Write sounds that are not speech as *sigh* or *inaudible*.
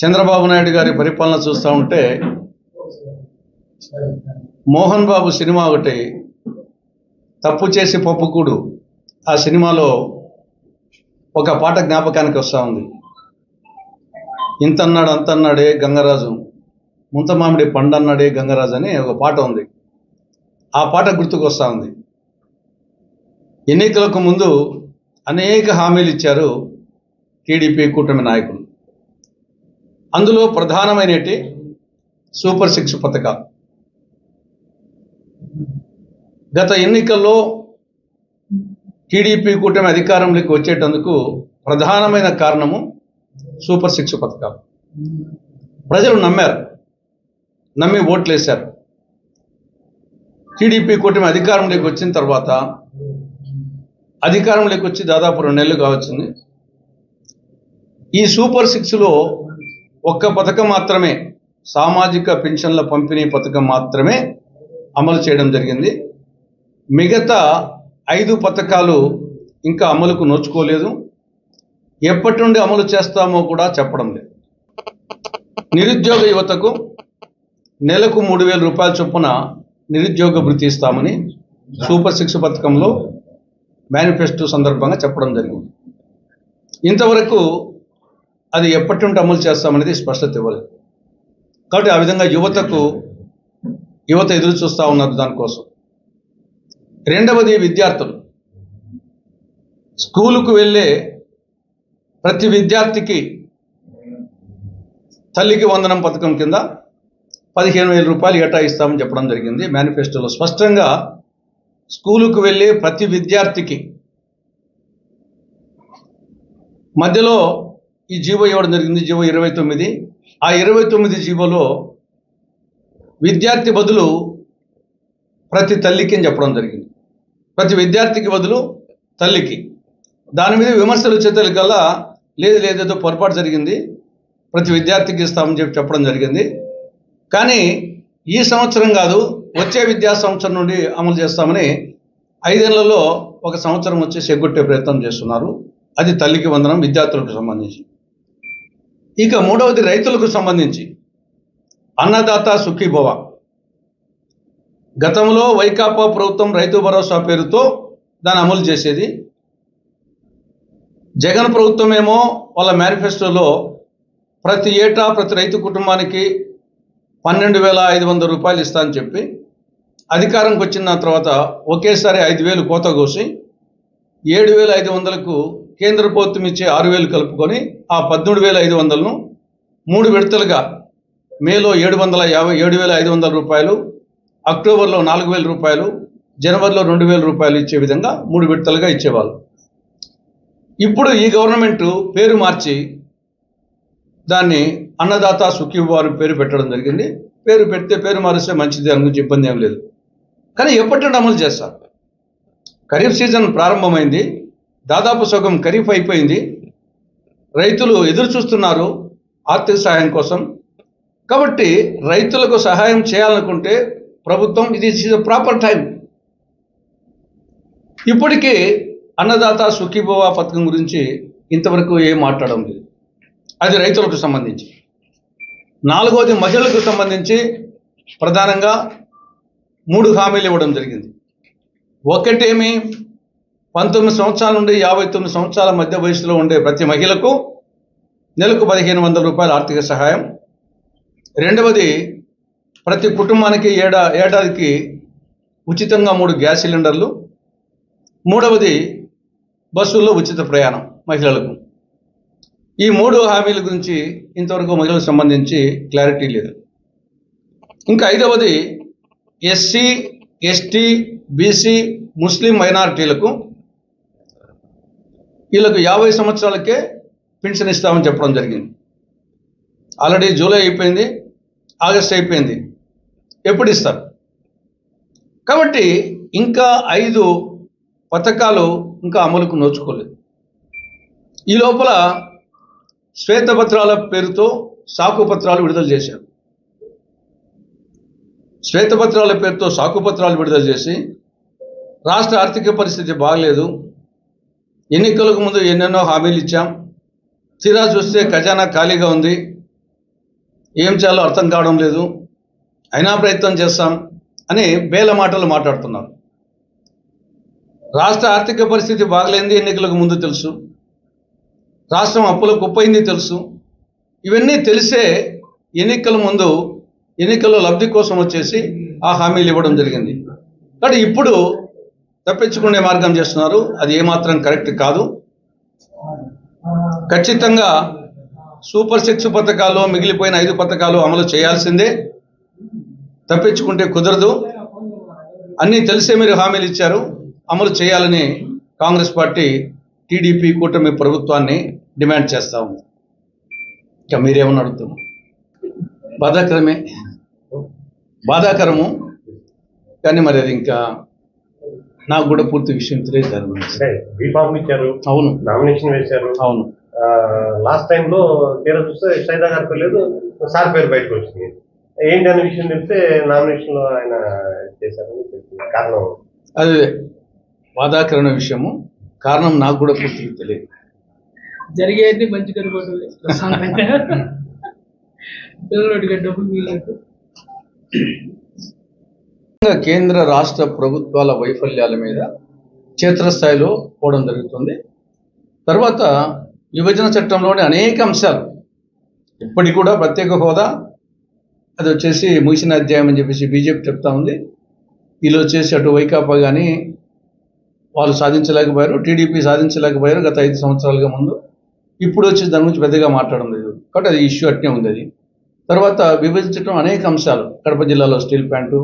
చంద్రబాబు నాయుడు గారి పరిపాలన చూస్తూ ఉంటే మోహన్ బాబు సినిమా ఒకటి తప్పు చేసి పప్పుకూడు ఆ సినిమాలో ఒక పాట జ్ఞాపకానికి వస్తూ ఉంది. ఇంతన్నాడు అంతన్నాడే గంగరాజు ముంతమామిడి పండన్నాడే గంగరాజు అని ఒక పాట ఉంది. ఆ పాట గుర్తుకు వస్తూ ఉంది. ఎన్నికలకు ముందు అనేక హామీలు ఇచ్చారు టీడీపీ కూటమి నాయకులు. అందులో ప్రధానమైనటి సూపర్ సిక్స్ పథకాలు. గత ఎన్నికల్లో టీడీపీ కూటమి అధికారంలోకి వచ్చేటందుకు ప్రధానమైన కారణము సూపర్ సిక్స్ పథకాలు. ప్రజలు నమ్మారు. నమ్మి ఓట్లు వేశారు టీడీపీ కూటమి అధికారంలోకి వచ్చిన తర్వాత అధికారంలోకి వచ్చి దాదాపు రెండు నెలలు కావచ్చింది. ఈ సూపర్ సిక్స్లో ఒక్క పథకం మాత్రమే సామాజిక పెన్షన్ల పంపిణీ పథకం మాత్రమే అమలు చేయడం జరిగింది. మిగతా ఐదు పథకాలు ఇంకా అమలుకు నోచుకోలేదు. ఎప్పటి నుండి అమలు చేస్తామో కూడా చెప్పడం లేదు. నిరుద్యోగ యువతకు నెలకు మూడు వేల రూపాయల చొప్పున నిరుద్యోగ భృతి ఇస్తామని సూపర్ సిక్స్ పథకంలో మేనిఫెస్టో సందర్భంగా చెప్పడం జరిగింది. ఇంతవరకు అది ఎప్పటి నుండి అమలు చేస్తామనేది స్పష్టత ఇవ్వలేదు. కాబట్టి ఆ విధంగా యువతకు యువత ఎదురు చూస్తూ ఉన్నారు దానికోసం. రెండవది విద్యార్థులు. స్కూలుకు వెళ్ళే ప్రతి విద్యార్థికి తల్లికి వందనం పథకం కింద పదిహేను వేల రూపాయలు ఏటా ఇస్తామని చెప్పడం జరిగింది. మేనిఫెస్టోలో స్పష్టంగా స్కూలుకు వెళ్ళే ప్రతి విద్యార్థికి మధ్యలో ఈ జీవో ఇవ్వడం జరిగింది? జీవో ఇరవై తొమ్మిది. ఆ ఇరవై తొమ్మిది జీవోలో విద్యార్థి బదులు ప్రతి తల్లికి అని చెప్పడం జరిగింది. ప్రతి విద్యార్థికి బదులు తల్లికి. దాని మీద విమర్శలు వచ్చేతలకల్లా లేదు లేదేదో పొరపాటు జరిగింది. ప్రతి విద్యార్థికి ఇస్తామని చెప్పి చెప్పడం జరిగింది. కానీ ఈ సంవత్సరం కాదు వచ్చే విద్యా సంవత్సరం నుండి అమలు చేస్తామని ఐదేళ్ళలో ఒక సంవత్సరం వచ్చి ఎగ్గొట్టే ప్రయత్నం చేస్తున్నారు. అది తల్లికి వందనం విద్యార్థులకు సంబంధించి. ఇక మూడవది రైతులకు సంబంధించి. అన్నదాత సుఖీభవ. గతంలో వైకాపా ప్రభుత్వం రైతు భరోసా పేరుతో దాన్ని అమలు చేసేది. జగన్ ప్రభుత్వం ఏమో వాళ్ళ మేనిఫెస్టోలో ప్రతి ఏటా ప్రతి రైతు కుటుంబానికి పన్నెండు వేల ఐదు వందల రూపాయలు ఇస్తా అని చెప్పి అధికారంకి వచ్చిన తర్వాత ఒకేసారి ఐదు వేలు కోత కోసి ఏడు వేల ఐదు వందలకు కేంద్ర ప్రభుత్వం ఇచ్చే ఆరు వేలు కలుపుకొని ఆ పద్మూడు వేల ఐదు వందలను మూడు విడతలుగా మేలో ఏడు వందల యాభై ఏడు వేల ఐదు వందల రూపాయలు అక్టోబర్లో నాలుగు వేల రూపాయలు జనవరిలో రెండు వేల రూపాయలు ఇచ్చే విధంగా మూడు విడతలుగా ఇచ్చేవాళ్ళు. ఇప్పుడు ఈ గవర్నమెంట్ పేరు మార్చి దాన్ని అన్నదాత సుఖీభవ అని పేరు పెట్టడం జరిగింది. పేరు పెడితే పేరు మారిస్తే మంచిది అని గురించి ఇబ్బంది ఏం లేదు. కానీ ఎప్పటి నుండి అమలు చేస్తారు? ఖరీఫ్ సీజన్ ప్రారంభమైంది. దాదాపు సగం ఖరీఫ్ అయిపోయింది. రైతులు ఎదురు చూస్తున్నారు ఆర్థిక సహాయం కోసం. కాబట్టి రైతులకు సహాయం చేయాలనుకుంటే ప్రభుత్వం ఇది ఇస్ ప్రాపర్ టైం ఇప్పటికీ అన్నదాత సుఖీభవ పథకం గురించి ఇంతవరకు ఏం మాట్లాడడం లేదు. అది రైతులకు సంబంధించి. నాలుగవది మహిళలకు సంబంధించి ప్రధానంగా మూడు హామీలు ఇవ్వడం జరిగింది. ఒకటేమి? పంతొమ్మిది సంవత్సరాల నుండి యాభై తొమ్మిది సంవత్సరాల మధ్య వయసులో ఉండే ప్రతి మహిళకు నెలకు పదిహేను వందల రూపాయల ఆర్థిక సహాయం. రెండవది ప్రతి కుటుంబానికి ఏడా ఏడాదికి ఉచితంగా మూడు గ్యాస్ సిలిండర్లు. మూడవది బస్సుల్లో ఉచిత ప్రయాణం మహిళలకు. ఈ మూడు హామీల గురించి ఇంతవరకు మహిళలకు సంబంధించి క్లారిటీ లేదు. ఇంకా ఐదవది ఎస్సీ ఎస్టీ బీసీ ముస్లిం మైనారిటీలకు వీళ్ళకు యాభై సంవత్సరాలకే పెన్షన్ ఇస్తామని చెప్పడం జరిగింది. ఆల్రెడీ జూలై అయిపోయింది ఆగస్ట్ అయిపోయింది. ఎప్పుడు ఇస్తారు? కాబట్టి ఇంకా ఐదు పథకాలు ఇంకా అమలుకు నోచుకోలేదు. ఈ లోపల శ్వేతపత్రాల పేరుతో సాకు పత్రాలు విడుదల చేశారు. శ్వేతపత్రాల పేరుతో సాకు పత్రాలు విడుదల చేసి రాష్ట్ర ఆర్థిక పరిస్థితి బాగలేదు. ఎన్నికలకు ముందు ఎన్నెన్నో హామీలు ఇచ్చాం. తీరా చూస్తే ఖజానా ఖాళీగా ఉంది. ఏం చేయాలో అర్థం కావడం లేదు. అయినా ప్రయత్నం చేస్తాం అని బేల మాటలు మాట్లాడుతున్నారు. రాష్ట్ర ఆర్థిక పరిస్థితి బాగలేంది ఎన్నికలకు ముందు తెలుసు. రాష్ట్రం అప్పుల కుప్పైంది తెలుసు. ఇవన్నీ తెలిసే ఎన్నికల ముందు ఎన్నికల్లో లబ్ధి కోసం వచ్చేసి ఆ హామీలు ఇవ్వడం జరిగింది. కానీ ఇప్పుడు తప్పించుకునే మార్గం చేస్తున్నారు. అది ఏమాత్రం కరెక్ట్ కాదు. ఖచ్చితంగా సూపర్ సిక్స్ పథకాలు మిగిలిపోయిన ఐదు పథకాలు అమలు చేయాల్సిందే. తప్పించుకుంటే కుదరదు. అన్నీ తెలిసే మీరు హామీలు ఇచ్చారు. అమలు చేయాలని కాంగ్రెస్ పార్టీ టీడీపీ కూటమి ప్రభుత్వాన్ని డిమాండ్ చేస్తూ ఉంది. ఇక మీరేమని అడుగుతున్నాం బాధాకరమే. బాధాకరము. కానీ మరి అది ఇంకా నాకు కూడా పూర్తి విషయం తెలియదు దాని గురించి అంటే బీఫామ్ ఇచ్చారు అవును. నామినేషన్ వేశారు. అవును. లాస్ట్ టైం లో తీరా చూస్తే సైదా గారి పేరు లేదు సార్ పేరు బయటకు వచ్చింది. ఏంటి అనే విషయం తెలిస్తే నామినేషన్లో ఆయన చేశారని తెలిసింది. కారణం. అది బాధాకరమైన విషయము. కారణం నాకు కూడా పూర్తిగా తెలియదు. జరిగేది మంచి పిల్లలకి *laughs* డబ్బులు వీళ్ళకు కేంద్ర రాష్ట్ర ప్రభుత్వాల వైఫల్యాల మీద క్షేత్రస్థాయిలో పోవడం జరుగుతుంది. తర్వాత విభజన చట్టంలోని అనేక అంశాలు ఇప్పటికి కూడా ప్రత్యేక హోదా అది వచ్చేసి ముగిసిన అధ్యాయం అని చెప్పేసి బీజేపీ చెప్తా ఉంది. వీళ్ళు వచ్చేసి అటు వైకాపా కానీ వాళ్ళు సాధించలేకపోయారు టీడీపీ సాధించలేకపోయారు గత ఐదు సంవత్సరాలుగా ముందు. ఇప్పుడు వచ్చి దాని గురించి పెద్దగా మాట్లాడడం లేదు. కాబట్టి అది ఇష్యూ అట్నే ఉంది అది. తర్వాత విభజించడం అనేక అంశాలు. కడప జిల్లాలో స్టీల్ ప్లాంటు